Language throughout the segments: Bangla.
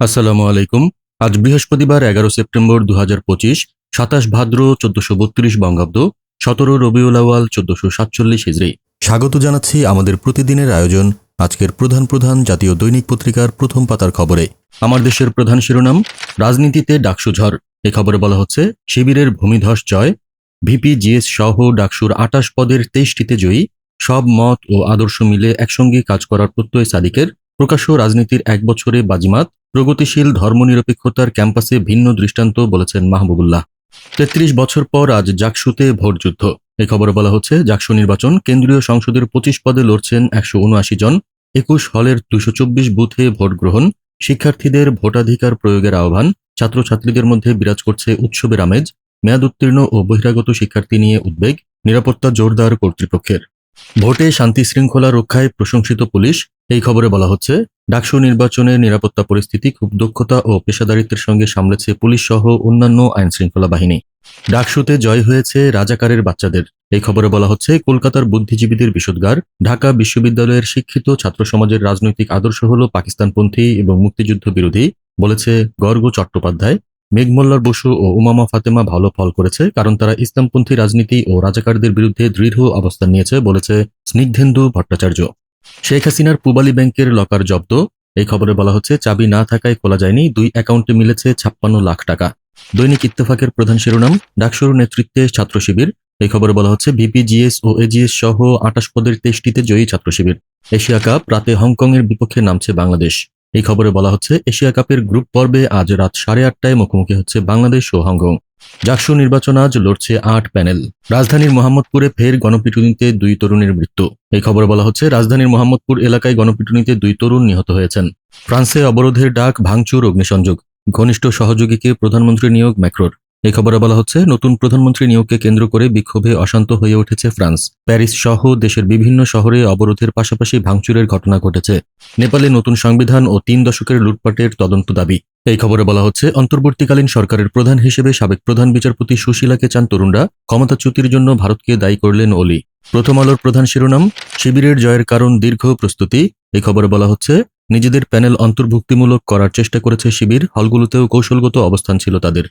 আসসালামু আলাইকুম। আজ বৃহস্পতিবার এগারো সেপ্টেম্বর দু হাজার পঁচিশ, সাতাশ ভাদ্র চোদ্দশো বত্রিশ বঙ্গাব্দ, সতেরো রবিউল আওয়াল চোদ্দশো সাতচল্লিশ হিজড়ি। স্বাগত জানাচ্ছি আমাদের প্রতিদিনের আয়োজন, আজকের প্রধান প্রধান জাতীয় দৈনিক পত্রিকার প্রথম পাতার খবরে। আমার দেশের প্রধান শিরোনাম, রাজনীতিতে ডাকসু ঝড়। এ খবরে বলা হচ্ছে, শিবিরের ভূমিধস জয়। ভিপি জিএস সহ ডাকসুর আটাশ পদের তেইশটিতে জয়ী। সব মত ও আদর্শ মিলে একসঙ্গে কাজ করার প্রত্যয় সাদিকের। প্রকাশ্য রাজনীতির এক বছরে বাজিমাত, প্রগতিশীল ধর্মনিরপেক্ষতার ক্যাম্পাসে ভিন্ন দৃষ্টান্ত বলেছেন মাহবুবুল্লাহ। তেত্রিশ বছর পর আজ জাকসুতে ভোটযুদ্ধ এ খবরে বলা হচ্ছে, জাকসু নির্বাচন কেন্দ্রীয় সংসদের পঁচিশ পদে লড়ছেন একশো উনআশি জন। একুশ হলের দুশো চব্বিশ বুথে ভোট গ্রহণ, শিক্ষার্থীদের ভোটাধিকার প্রয়োগের আহ্বান, ছাত্রছাত্রীদের মধ্যে বিরাজ করছে উৎসবের আমেজ, মেয়াদ উত্তীর্ণ ও বহিরাগত শিক্ষার্থী নিয়ে উদ্বেগ, নিরাপত্তা জোরদার কর্তৃপক্ষের। ভোটে শান্তি শৃঙ্খলা রক্ষায় প্রশংসিত পুলিশ এই খবরে বলা হচ্ছে, ডাকসু নির্বাচনের নিরাপত্তা পরিস্থিতি খুব দক্ষতা ও পেশাদারিত্বের সঙ্গে সামলেছে পুলিশ সহ অন্যান্য আইন শৃঙ্খলা বাহিনী। ডাকসুতে জয় হয়েছে রাজাকারের বাচ্চাদের। এই খবরে বলা হচ্ছে, কলকাতার বুদ্ধিজীবীদের বিশোদ্গার ঢাকা বিশ্ববিদ্যালয়ের শিক্ষিত ছাত্র সমাজের রাজনৈতিক আদর্শ হল পাকিস্তানপন্থী এবং মুক্তিযুদ্ধ বিরোধী, বলেছে গর্গ চট্টোপাধ্যায়। মেঘমল্লার বসু ও উমামা ফাতেমা ভালো ফল করেছে, কারণ তারা ইসলামপন্থী রাজনীতি ও রাজাকারদের বিরুদ্ধে দৃঢ় অবস্থান নিয়েছে, বলেছে স্নিগ্ধেন্দু ভট্টাচার্য। শেখ হাসিনার পূবালী ব্যাংকের লকার জব্দ। এই খবরে বলা হচ্ছে, চাবি না থাকায় খোলা যায়নি, দুই অ্যাকাউন্টে মিলেছে ছাপ্পান্ন লাখ টাকা। দৈনিক ইত্তেফাকের প্রধান শিরোনাম, ডাকসুর নেতৃত্বে ছাত্র শিবির। এই খবরে বলা হচ্ছে, ভিপিজিএস ও এজিএস সহ আটাশ পদের তেইশটিতে জয়ী ছাত্র শিবির। এশিয়া কাপ, রাতে হংকংয়ের বিপক্ষে নামছে বাংলাদেশ। এই খবরে বলা হচ্ছে, এশিয়া কাপের গ্রুপ পর্বে আজ রাত সাড়ে আটটায় মুখোমুখি হচ্ছে বাংলাদেশ ও হংকং। জাকসু নির্বাচন আজ লড়ছে আট প্যানেল। রাজধানীর মোহাম্মদপুরে ফের গণপিটুনিতে দুই তরুণের মৃত্যু। এই খবর বলা হচ্ছে, রাজধানীর মোহাম্মদপুর এলাকায় গণপিটুনিতে দুই তরুণ নিহত হয়েছেন। ফ্রান্সে অবরোধের ডাক, ভাঙচুর, অগ্নিসংযোগ। ঘনিষ্ঠ সহযোগীকে প্রধানমন্ত্রী নিয়োগ, ম্যাক্রোর। এই খবরে বলা হচ্ছে, নতুন প্রধানমন্ত্রী নিয়োগকে কেন্দ্র করে বিক্ষোভে অশান্ত হয়ে উঠেছে ফ্রান্স। প্যারিস সহ দেশের বিভিন্ন শহরে অবরোধের পাশাপাশি ভাঙচুরের ঘটনা ঘটেছে। নেপালে নতুন সংবিধান ও তিন দশকের লুটপাটের তদন্ত দাবি। এই খবরে বলা হচ্ছে, অন্তর্বর্তীকালীন সরকারের প্রধান হিসেবে সাবেক প্রধান বিচারপতি সুশীলাকে চান তরুণরা। ক্ষমতাচ্যুতির জন্য ভারতকে দায়ী করলেন ওলি প্রথম আলোর প্রধান শিরোনাম, শিবিরের জয়ের কারণ দীর্ঘ প্রস্তুতি। এই খবরে বলা হচ্ছে, নিজেদের প্যানেল অন্তর্ভুক্তিমূলক করার চেষ্টা করেছে শিবির। হলগুলোতেও কৌশলগত অবস্থান ছিল তাদের।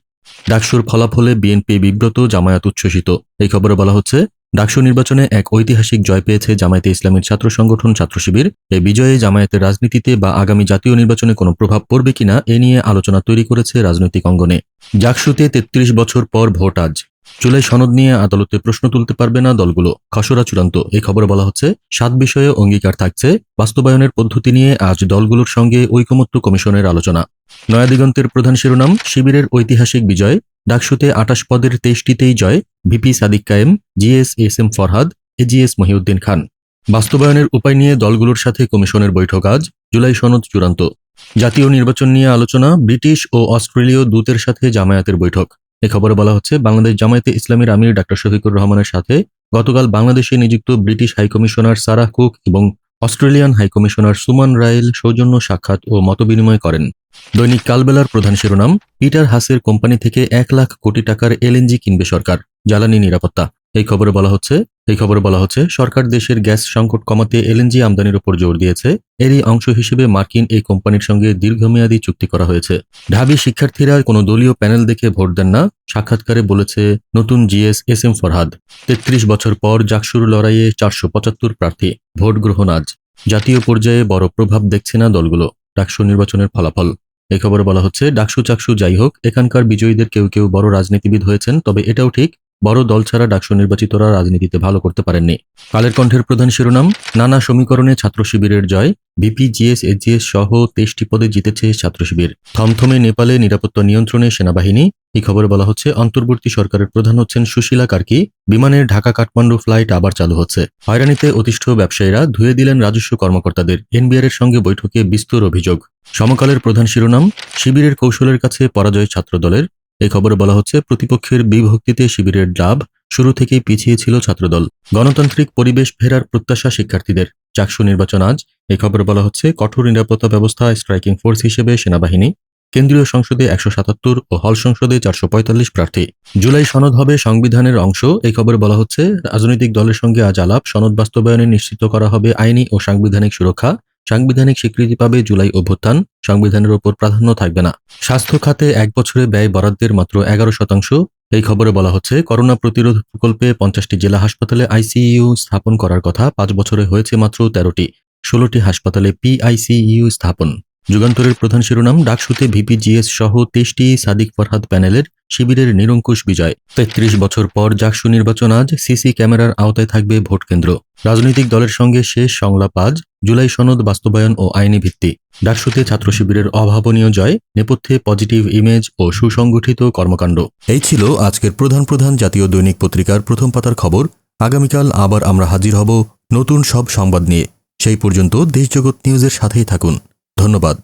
ডাকসুর ফলাফলে বিএনপি বিব্রত, জামায়াত উচ্ছ্বসিত। এই খবরে বলা হচ্ছে, ডাকসু নির্বাচনে এক ঐতিহাসিক জয় পেয়েছে জামায়াতে ইসলামীর ছাত্র সংগঠন ছাত্র শিবির। এই বিজয়ে জামায়াতের রাজনীতিতে বা আগামী জাতীয় নির্বাচনে কোনো প্রভাব পড়বে কিনা, এ নিয়ে আলোচনা তৈরি করেছে রাজনৈতিক অঙ্গনে। ডাকসুতে তেত্রিশ বছর পর ভোট আজ। জুলাই সনদ নিয়ে আদালতে প্রশ্ন তুলতে পারবে না দলগুলো। খসড়া চূড়ান্ত। এই খবরে বলা হচ্ছে, সাত বিষয়ে অঙ্গীকার থাকছে। বাস্তবায়নের পদ্ধতি নিয়ে আজ দলগুলোর সঙ্গে ঐকমত্য কমিশনের আলোচনা। নয়াদিগন্তের প্রধান শিরোনাম, শিবিরের ঐতিহাসিক বিজয়। ডাকসুতে আটাশ পদের তেইশটিতেই জয়। VP Sadiq Kayem, GS S M Farhad, AGS Mohiuddin Khan. বাস্তবায়নের উপায় নিয়ে দলগুলোর সাথে কমিশনের বৈঠক আজ, জুলাই সনদ চূড়ান্ত। জাতীয় নির্বাচন নিয়ে আলোচনা, ব্রিটিশ ও অস্ট্রেলীয় দূতের সাথে জামায়াতের বৈঠক। এ খবরে বলা হচ্ছে, বাংলাদেশ জামায়াতে ইসলামীর আমির ডাক্তার শফিকুর রহমানের সাথে গতকাল বাংলাদেশে নিযুক্ত British high commissioner Sarah Cooke এবং Australian high commissioner Susan Ryle সৌজন্য সাক্ষাৎ ও মতবিনিময় করেন। দৈনিক কালবেলার প্রধান শিরোনাম, পিটার হাসের কোম্পানি থেকে এক লাখ কোটি টাকার এলএনজি কিনবে সরকার, জ্বালানি নিরাপত্তা। এই খবরে বলা হচ্ছে, এই খবরে বলা হচ্ছে, সরকার দেশের গ্যাস সংকট কমাতে এলএনজি আমদানির উপর জোর দিয়েছে। এরই অংশ হিসেবে মার্কিন এই কোম্পানির সঙ্গে দীর্ঘমেয়াদী চুক্তি করা হয়েছে। ঢাবি শিক্ষার্থীরা কোনো দলীয় প্যানেল দেখে ভোট দেন না, সাক্ষাৎকারে বলেছে নতুন জিএস এস এম ফরহাদ। তেত্রিশ বছর পর জাকসুর লড়াইয়ে চারশো পঁচাত্তর প্রার্থী। ভোট গ্রহণ আজ। জাতীয় পর্যায়ে বড় প্রভাব দেখছে না দলগুলো। ডাকসু নির্বাচনের ফলাফল। এই খবরে বলা হচ্ছে, ডাকসু চাকসু যাই হোক, এখানকার বিজয়ীদের কেউ কেউ বড় রাজনীতিবিদ হয়েছেন, তবে এটাও ঠিক বড় দল ছাড়া ডাকসু নির্বাচিতরা রাজনীতিতে ভালো করতে পারেননি। কালের কণ্ঠের প্রধান শিরোনাম, নানা সমীকরণে ছাত্র শিবিরের জয়, বিপি, জিএস এজিএস সহ তেইশটি পদে জিতেছে ছাত্র শিবির। থমথমে নেপালে নিরাপত্তা নিয়ন্ত্রণে সেনাবাহিনী, এই খবরে বলা হচ্ছে, অন্তর্বর্তী সরকারের প্রধান হচ্ছেন সুশীলা কার্কি, বিমানের ঢাকা কাঠমান্ডু ফ্লাইট আবার চালু হচ্ছে। হয়রানিতে অতিষ্ঠ ব্যবসায়ীরা ধুয়ে দিলেন রাজস্ব কর্মকর্তাদের, এনবিআর এর সঙ্গে বৈঠকে বিস্তর অভিযোগ। সমকালের প্রধান শিরোনাম, শিবিরের কৌশলের কাছে পরাজয় ছাত্রদলের এই খবরে বলা হচ্ছে, প্রতিপক্ষের বিভক্তিতে শিবিরের লাভ শুরু থেকেই পিছিয়ে ছিল ছাত্রদল। গণতান্ত্রিক পরিবেশ ফেরার প্রত্যাশা শিক্ষার্থীদের। চাকসু নির্বাচন আজ। এই খবরে বলা হচ্ছে, কঠোর নিরাপত্তা ব্যবস্থা স্ট্রাইকিং ফোর্স হিসেবে সেনাবাহিনী, কেন্দ্রীয় সংসদে একশো সাতাত্তর ও হল সংসদে চারশো পঁয়তাল্লিশ প্রার্থী। জুলাই সনদ হবে সংবিধানের অংশ। এই খবরে বলা হচ্ছে, রাজনৈতিক দলের সঙ্গে আজ আলাপ। সনদ বাস্তবায়নে নিশ্চিত করা হবে আইনি ও সাংবিধানিক সুরক্ষা। সাংবিধানিক স্বীকৃতি পাবে জুলাই অভ্যুত্থান, সংবিধানের ওপর প্রাধান্য থাকবে না। স্বাস্থ্য খাতে এক বছরে ব্যয় বরাদ্দের মাত্র এগারো শতাংশ। এই খবরে বলা হচ্ছে, করোনা প্রতিরোধ প্রকল্পে পঞ্চাশটি জেলা হাসপাতালে আইসিইউ স্থাপন করার কথা পাঁচ বছরে হয়েছে মাত্র তেরোটি। ষোলোটি হাসপাতালে পিআইসিইউ স্থাপন। যুগান্তরের প্রধান শিরোনাম ডাকসুতে ভিপিজিএস সহ তেইশটি সাদিক ফরহাদ প্যানেলের শিবিরের নিরঙ্কুশ বিজয়। তেত্রিশ বছর পর জাকসু নির্বাচন আজ সিসি ক্যামেরার আওতায় থাকবে ভোট কেন্দ্র। রাজনৈতিক দলের সঙ্গে শেষ সংলাপ আজ, জুলাই সনদ বাস্তবায়ন ও আইনি ভিত্তি। ডাকসুতে ছাত্র শিবিরের অভাবনীয় জয়, নেপথ্যে পজিটিভ ইমেজ ও সুসংগঠিত কর্মকাণ্ড। এই ছিল আজকের প্রধান প্রধান জাতীয় দৈনিক পত্রিকার প্রথম পাতার খবর। আগামীকাল আবার আমরা হাজির হব নতুন সব সংবাদ নিয়ে। সেই পর্যন্ত দেশজগৎ নিউজের সাথেই থাকুন। ধন্যবাদ।